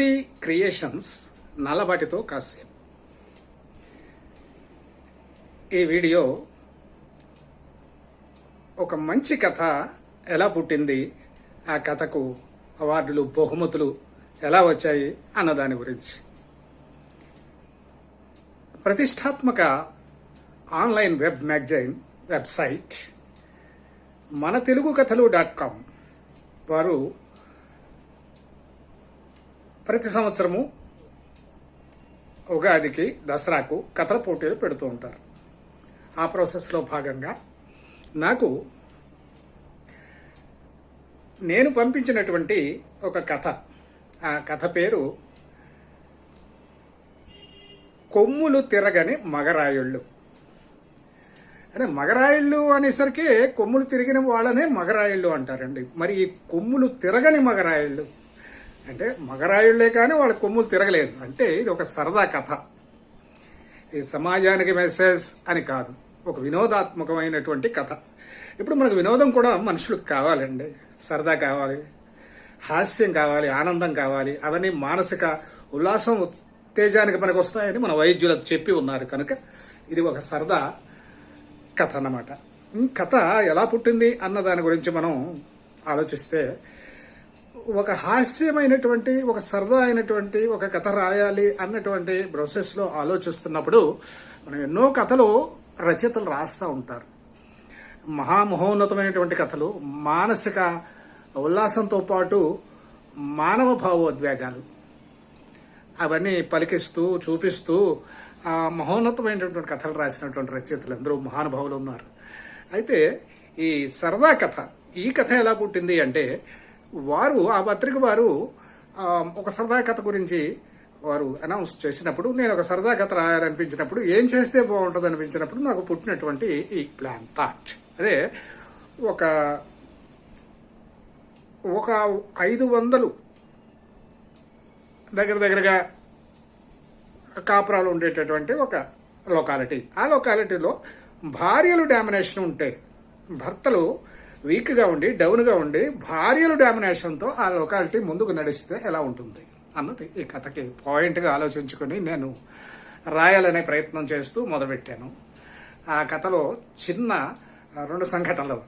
కృపది creations నల్లబాటితో కాసేపు. ఈ video ఒక మంచి కథ ఎలా పుట్టింది ఆ కథకు అవార్డులు బహుమతులు ఎలా వచ్చాయి అన్న దాని గురించి. ప్రతిష్టాత్మక ఆన్లైన్ వెబ్ మ్యాగజైన్ వెబ్సైట్ మన తెలుగు కథలు డాట్ కామ్ వారు ప్రతి సంవత్సరము ఉగాదికి దసరాకు కథల పోటీలు పెడుతూ ఉంటారు. ఆ ప్రాసెస్లో భాగంగా నాకు నేను పంపించినటువంటి ఒక కథ. ఆ కథ పేరు కొమ్ములు తిరగని మగరాయుళ్ళు. అదే మగరాయిళ్ళు అనేసరికి కొమ్ములు తిరిగిన వాళ్ళనే మగరాయిళ్ళు అంటారండి. మరి ఈ కొమ్ములు తిరగని మగరాయిళ్ళు అంటే మగరాయుళ్ళే కానీ వాళ్ళ కొమ్ములు తిరగలేదు. అంటే ఇది ఒక సరదా కథ. ఇది సమాజానికి మెసేజ్ అని కాదు. ఒక వినోదాత్మకమైనటువంటి కథ. ఇప్పుడు మనకు వినోదం కూడా మనుషులకు కావాలండి. సరదా కావాలి. హాస్యం కావాలి ఆనందం కావాలి. అవన్నీ మానసిక ఉల్లాసం ఉత్తేజానికి మనకు వస్తాయని మన వైద్యులకు చెప్పి ఉన్నారు. కనుక ఇది ఒక సరదా కథ అన్నమాట. కథ ఎలా పుట్టింది అన్న దాని గురించి మనం ఆలోచిస్తే ఒక హాస్యమైనటువంటి ఒక సరదా అయినటువంటి ఒక కథ రాయాలి అన్నటువంటి ప్రాసెస్లో ఆలోచిస్తున్నప్పుడు మనం ఎన్నో కథలు రచయితలు రాస్తూ ఉంటారు. మహామహోన్నతమైనటువంటి కథలు మానసిక ఉల్లాసంతో పాటు మానవ భావోద్వేగాలు అవన్నీ పలికిస్తూ చూపిస్తూ ఆ మహోన్నతమైనటువంటి కథలు రాసినటువంటి రచయితలు అందరూ మహానుభావులు ఉన్నారు. అయితే ఈ సరదా కథ ఈ కథ ఎలా పుట్టింది అంటే వారు ఆ పత్రిక వారు ఒక సరదా కథ గురించి వారు అనౌన్స్ చేసినప్పుడు నేను ఒక సరదా కథ రాయాలనిపించినప్పుడు ఏం చేస్తే బాగుంటుంది అనిపించినప్పుడు నాకు పుట్టినటువంటి ఈ ప్లాన్ థాట్. అదే ఒక ఒక ఐదు వందలు దగ్గర దగ్గరగా కాపురాలు ఉండేటటువంటి ఒక లొకాలిటీ ఆ లొకాలిటీలో భార్యలు డామినేషన్ ఉంటే భర్తలు వీక్గా ఉండి డౌన్గా ఉండి భార్యలు డామినేషన్తో ఆ లొకాలిటీ ముందుకు నడిస్తే ఎలా ఉంటుంది? అన్నది ఈ కథకి పాయింట్గా ఆలోచించుకొని నేను రాయాలనే ప్రయత్నం చేస్తూ మొదలుపెట్టాను. ఆ కథలో చిన్న రెండు సంఘటనలు.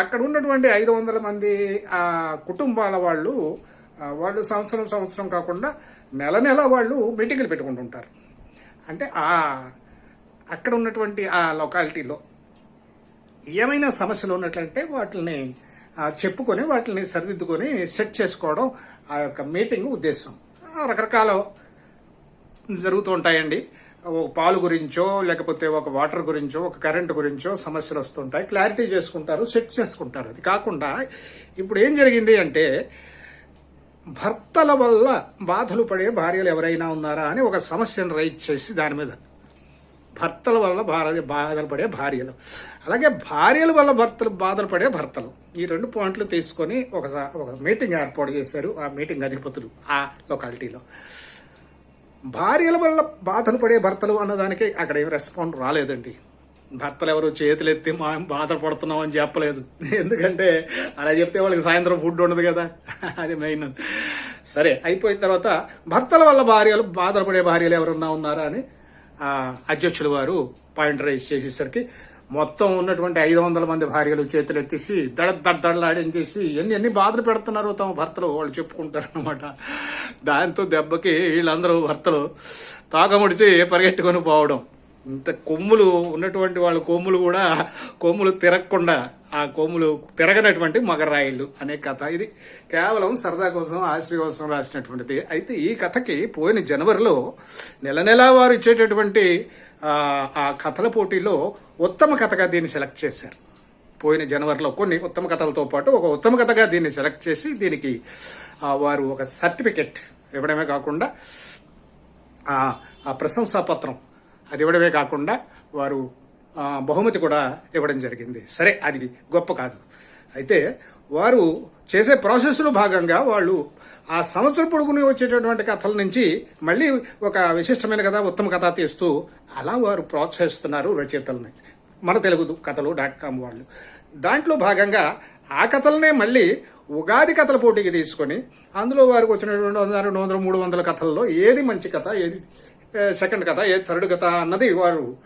అక్కడ ఉన్నటువంటి ఐదు వందల మంది ఆ కుటుంబాల వాళ్ళు వాళ్ళు సంవత్సరం సంవత్సరం కాకుండా నెల నెల వాళ్ళు మీటింగులు పెట్టుకుంటుంటారు. అంటే ఆ అక్కడ ఉన్నటువంటి ఆ లొకాలిటీలో ఏమైనా సమస్యలు ఉన్నట్లంటే వాటిని చెప్పుకొని వాటిని సరిదిద్దుకొని సెట్ చేసుకోవడం ఆ యొక్క మీటింగ్ ఉద్దేశం. రకరకాల జరుగుతూ ఉంటాయండి. ఒక పాలు గురించో లేకపోతే ఒక వాటర్ గురించో ఒక కరెంట్ గురించో సమస్యలు వస్తుంటాయి. క్లారిటీ చేసుకుంటారు సెట్ చేసుకుంటారు. అది కాకుండా ఇప్పుడు ఏం జరిగింది అంటే భర్తల వల్ల బాధలు పడే భార్యలు ఎవరైనా ఉన్నారా అని ఒక సమస్యను రైజ్ చేసి దాని మీద భర్తల వల్ల భార్య బాధలు పడే భార్యలు. అలాగే భార్యల వల్ల భర్తలు బాధలు పడే భర్తలు. ఈ రెండు పాయింట్లు తీసుకొని ఒక ఒక మీటింగ్ ఏర్పాటు చేశారు ఆ మీటింగ్ అధిపతులు ఆ లొకాలిటీలో. భార్యల వల్ల బాధలు పడే భర్తలు అన్నదానికి అక్కడ ఏం రెస్పాండ్ రాలేదండి. భర్తలు ఎవరు చేతులు ఎత్తి మా బాధలు పడుతున్నాం అని చెప్పలేదు. ఎందుకంటే అలా చెప్తే వాళ్ళకి సాయంత్రం ఫుడ్ ఉండదు కదా. అది మెయిన్. సరే అయిపోయిన తర్వాత భర్తల వల్ల భార్యలు బాధలు పడే భార్యలు ఎవరున్నా ఉన్నారా అని అధ్యక్షులు వారు పాయింట్ రైజ్ చేసేసరికి మొత్తం ఉన్నటువంటి ఐదు వందల మంది భార్యలు చేతులు ఎత్తేసి దడ దడ దడలాడించేసి ఎన్ని ఎన్ని బాధలు పెడుతున్నారో తమ భర్తలు వాళ్ళు చెప్పుకుంటారు అనమాట దాంతో దెబ్బకి వీళ్ళందరూ భర్తలు తాగముడిచి పరిగెట్టుకొని పోవడం. ఇంత కొమ్ములు ఉన్నటువంటి వాళ్ళ కొమ్ములు కూడా కొమ్ములు తిరగకుండా ఆ కొమ్ములు తిరగనటువంటి మగరాయిళ్ళు అనే కథ. ఇది కేవలం సరదా కోసం ఆశ్రయ కోసం రాసినటువంటిది. అయితే ఈ కథకి పోయిన జనవరిలో నెల నెలా వారు ఇచ్చేటటువంటి ఆ, కథల పోటీలో ఉత్తమ కథగా దీన్ని సెలెక్ట్ చేశారు. పోయిన జనవరిలో కొన్ని ఉత్తమ కథలతో పాటు ఒక ఉత్తమ కథగా దీన్ని సెలెక్ట్ చేసి దీనికి వారు ఒక సర్టిఫికెట్ ఇవ్వడమే కాకుండా ఆ ప్రశంసా పత్రం అది ఇవ్వడమే కాకుండా వారు బహుమతి కూడా ఇవ్వడం జరిగింది. సరే అది గొప్ప కాదు. అయితే వారు చేసే ప్రాసెస్లో భాగంగా వాళ్ళు ఆ సంవత్సరం పొడుగుని వచ్చేటటువంటి కథల నుంచి మళ్ళీ ఒక విశిష్టమైన కథ ఉత్తమ కథ తీస్తూ అలా వారు ప్రోత్సహిస్తున్నారు రచయితల్ని. మన తెలుగు కథలు డాట్ కామ్ వాళ్ళు. దాంట్లో భాగంగా ఆ కథలనే మళ్ళీ ఉగాది కథల పోటీకి తీసుకొని అందులో వారికి వచ్చినటువంటి వందల రెండు వందల మూడు వందల కథల్లో ఏది మంచి కథ ఏది సెకండ్ కథ ఏ థర్డ్ కథ అన్నది వారు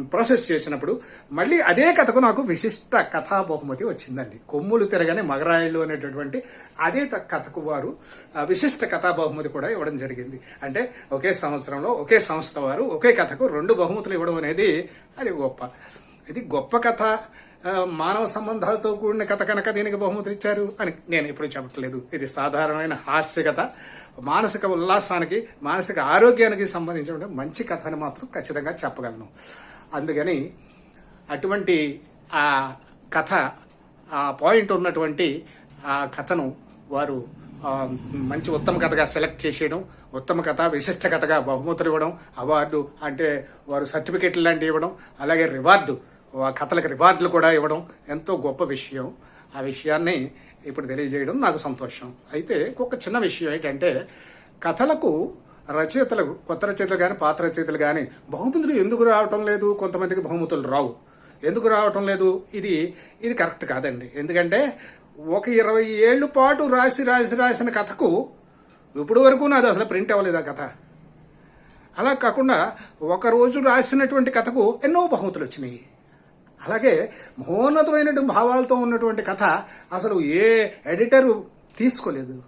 ప్రాసెస్ చేసినప్పుడు మళ్ళీ అదే కథకు నాకు విశిష్ట కథా బహుమతి వచ్చిందండి. కొమ్ములు తిరగని మగరాయిలు అనేటటువంటి అదే త- కథకు వారు విశిష్ట కథా బహుమతి కూడా ఇవ్వడం జరిగింది. అంటే ఒకే సంవత్సరంలో ఒకే సంస్థ వారు ఒకే కథకు రెండు బహుమతులు ఇవ్వడం అనేది అది గొప్ప. ఇది గొప్ప కథ. మానవ సంబంధాలతో కూడిన కథ కనుక దీనికి బహుమతులు ఇచ్చారు అని నేను ఎప్పుడు చెప్పట్లేదు. ఇది సాధారణమైన హాస్య కథ. మానసిక ఉల్లాసానికి మానసిక ఆరోగ్యానికి సంబంధించిన మంచి కథని మాత్రం ఖచ్చితంగా చెప్పగలను. అందుకని అటువంటి ఆ కథ ఆ పాయింట్ ఉన్నటువంటి ఆ కథను వారు మంచి ఉత్తమ కథగా సెలెక్ట్ చేసేయడం ఉత్తమ కథ విశిష్ట కథగా బహుమతులు ఇవ్వడం అవార్డు అంటే వారు సర్టిఫికెట్లు లాంటివి ఇవ్వడం అలాగే రివార్డు కథలకు రివార్డులు కూడా ఇవ్వడం ఎంతో గొప్ప విషయం. ఆ విషయాన్ని ఇప్పుడు తెలియజేయడం నాకు సంతోషం. అయితే ఒక చిన్న విషయం ఏంటంటే కథలకు రచయితలు కొత్త రచయితలు కానీ పాత రచయితలు కానీ బహుమతులు ఎందుకు రావటం లేదు? కొంతమందికి బహుమతులు రావు. ఎందుకు రావటం లేదు? ఇది ఇది కరెక్ట్ కాదండి. ఎందుకంటే ఒక ఇరవై ఏళ్ళు పాటు రాసి రాసి రాసిన కథకు ఇప్పుడు వరకు నాది అసలు ప్రింట్ అవ్వలేదు ఆ కథ. అలా కాకుండా ఒక రోజు రాసినటువంటి కథకు ఎన్నో బహుమతులు వచ్చినాయి. అలాగే మహోన్నతమైనటువంటి భావాలతో ఉన్నటువంటి కథ అసలు ఏ ఎడిటర్ తీసుకోలేదు.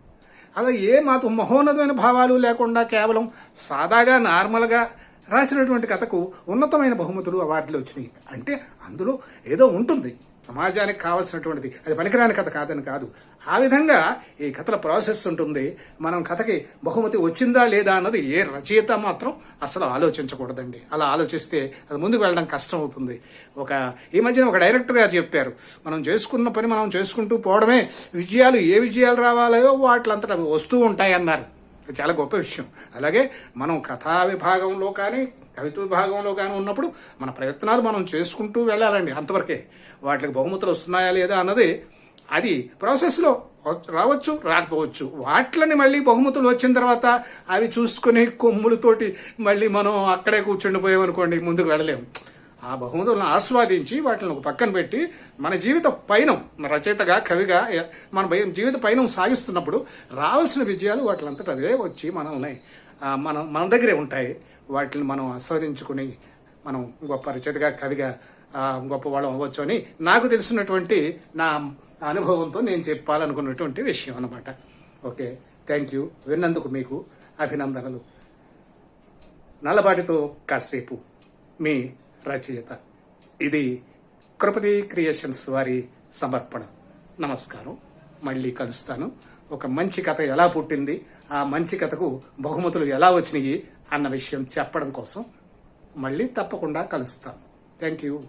అలా ఏ మాత్రం మహోన్నతమైన భావాలు లేకుండా కేవలం సాదాగా నార్మల్గా రాసినటువంటి కథకు ఉన్నతమైన బహుమతులు అవార్డులు వచ్చినాయి. అంటే అందులో ఏదో ఉంటుంది. సమాజానికి కావలసినటువంటిది. అది పనికిరాని కథ కాదని కాదు. ఆ విధంగా ఈ కథల ప్రాసెస్ ఉంటుంది. మనం కథకి బహుమతి వచ్చిందా లేదా అన్నది ఏ రచయిత మాత్రం అసలు ఆలోచించకూడదండి. అలా ఆలోచిస్తే అది ముందుకు వెళ్ళడం కష్టం అవుతుంది ఒక ఈ మధ్యన ఒక డైరెక్టర్ గారు చెప్పారు మనం చేసుకున్న పని మనం చేసుకుంటూ పోవడమే. విజయాలు ఏ విజయాలు రావాలో వాటిలంతా వస్తూ ఉంటాయన్నారు. చాలా గొప్ప విషయం. అలాగే మనం కథా విభాగంలో కానీ కవిత్వ విభాగంలో కానీ ఉన్నప్పుడు మన ప్రయత్నాలు మనం చేసుకుంటూ వెళ్ళాలండి అంతవరకే. వాటికి బహుమతులు వస్తున్నాయా లేదా అన్నది అది ప్రాసెస్లో రావచ్చు రాకపోవచ్చు. వాటిని మళ్ళీ బహుమతులు వచ్చిన తర్వాత అవి చూసుకుని కొమ్ములతోటి మళ్ళీ మనం అక్కడే కూర్చుండిపోయామనుకోండి ముందుకు వెళ్ళలేము ఆ బహుమతులను ఆస్వాదించి వాటిని ఒక పక్కన పెట్టి మన జీవిత పయనం రచయితగా కవిగా మన భయం- జీవిత పయనం సాగిస్తున్నప్పుడు రావాల్సిన విజయాలు వాటిలంతట అవే వచ్చి మనల్ని ఉన్నాయి. మన మన దగ్గరే ఉంటాయి. వాటిని మనం ఆస్వాదించుకుని మనం గొప్ప రచయితగా కవిగా గొప్ప వాళ్ళం అవ్వచ్చు అని నాకు తెలిసినటువంటి నా అనుభవంతో నేను చెప్పాలనుకున్నటువంటి విషయం అన్నమాట. ఓకే. Thank you. విన్నందుకు మీకు అభినందనలు. నల్లబాటితో కాసేపు మీ రచయిత. ఇది కృపతి క్రియేషన్స్ వారి సమర్పణ. నమస్కారం. మళ్ళీ కలుస్తాను. ఒక మంచి కథ ఎలా పుట్టింది? ఆ మంచి కథకు బహుమతులు ఎలా వచ్చినాయి? అన్న విషయం చెప్పడం కోసం మళ్ళీ తప్పకుండా కలుస్తాను థ్యాంక్ యూ.